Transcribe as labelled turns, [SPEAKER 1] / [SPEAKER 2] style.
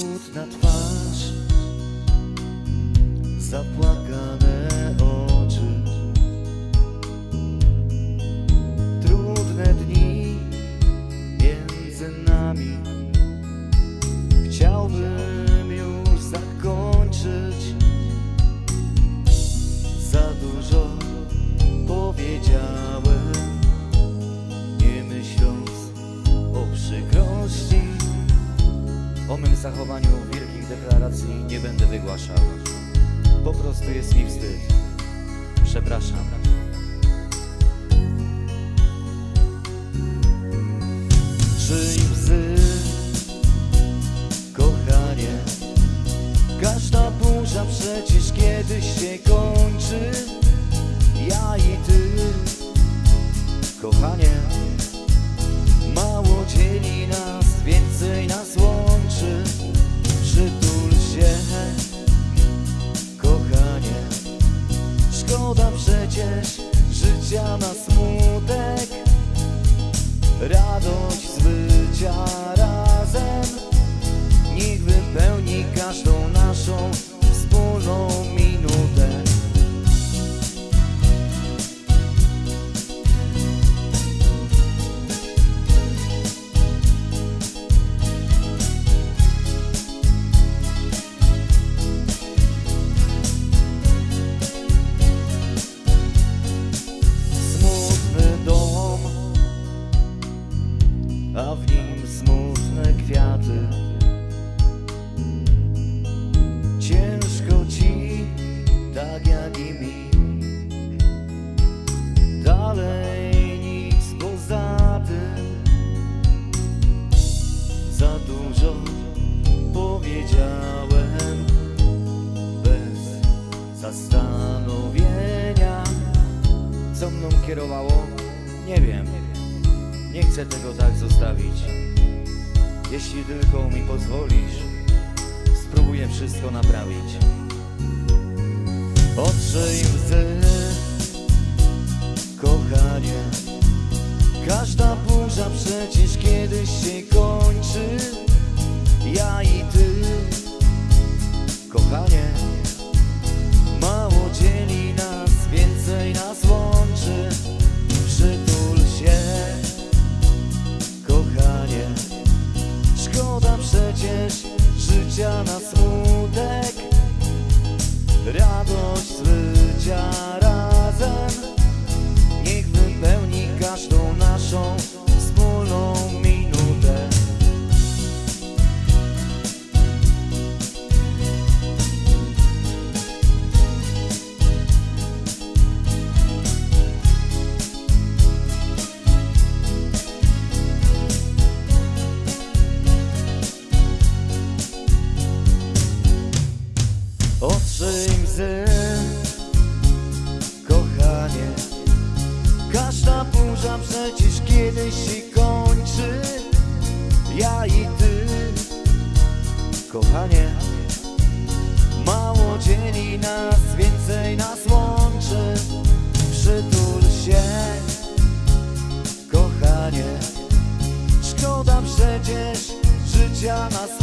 [SPEAKER 1] Smutna twarz, zapłakane oczy, trudne dni między nami. Chciałbym zachowaniu wielkich deklaracji nie będę wygłaszał. Po prostu jest mi wstyd. Przepraszam. Czyj łzy, kochanie, każda burza przecież kiedyś się kończy. Ja i ty, kochanie, mało dzieli nas, Radość z bycia razem. Niech wypełni każdą smutne kwiaty. Ciężko ci, tak jak i mi. Dalej nic poza tym. Za dużo powiedziałem bez zastanowienia. Co mną kierowało? Nie wiem. Nie chcę tego tak zostawić. Jeśli tylko mi pozwolisz, spróbuję wszystko naprawić. Otrzyj łzy, kochanie. Każda burza przecież kiedyś się kończy. Ja i ty, kochanie. じゃなさ kochanie Każda burza przecież kiedyś się kończy. Ja i ty, kochanie Mało dzieli nas, więcej nas łączy. Przytul się, kochanie Szkoda przecież życia na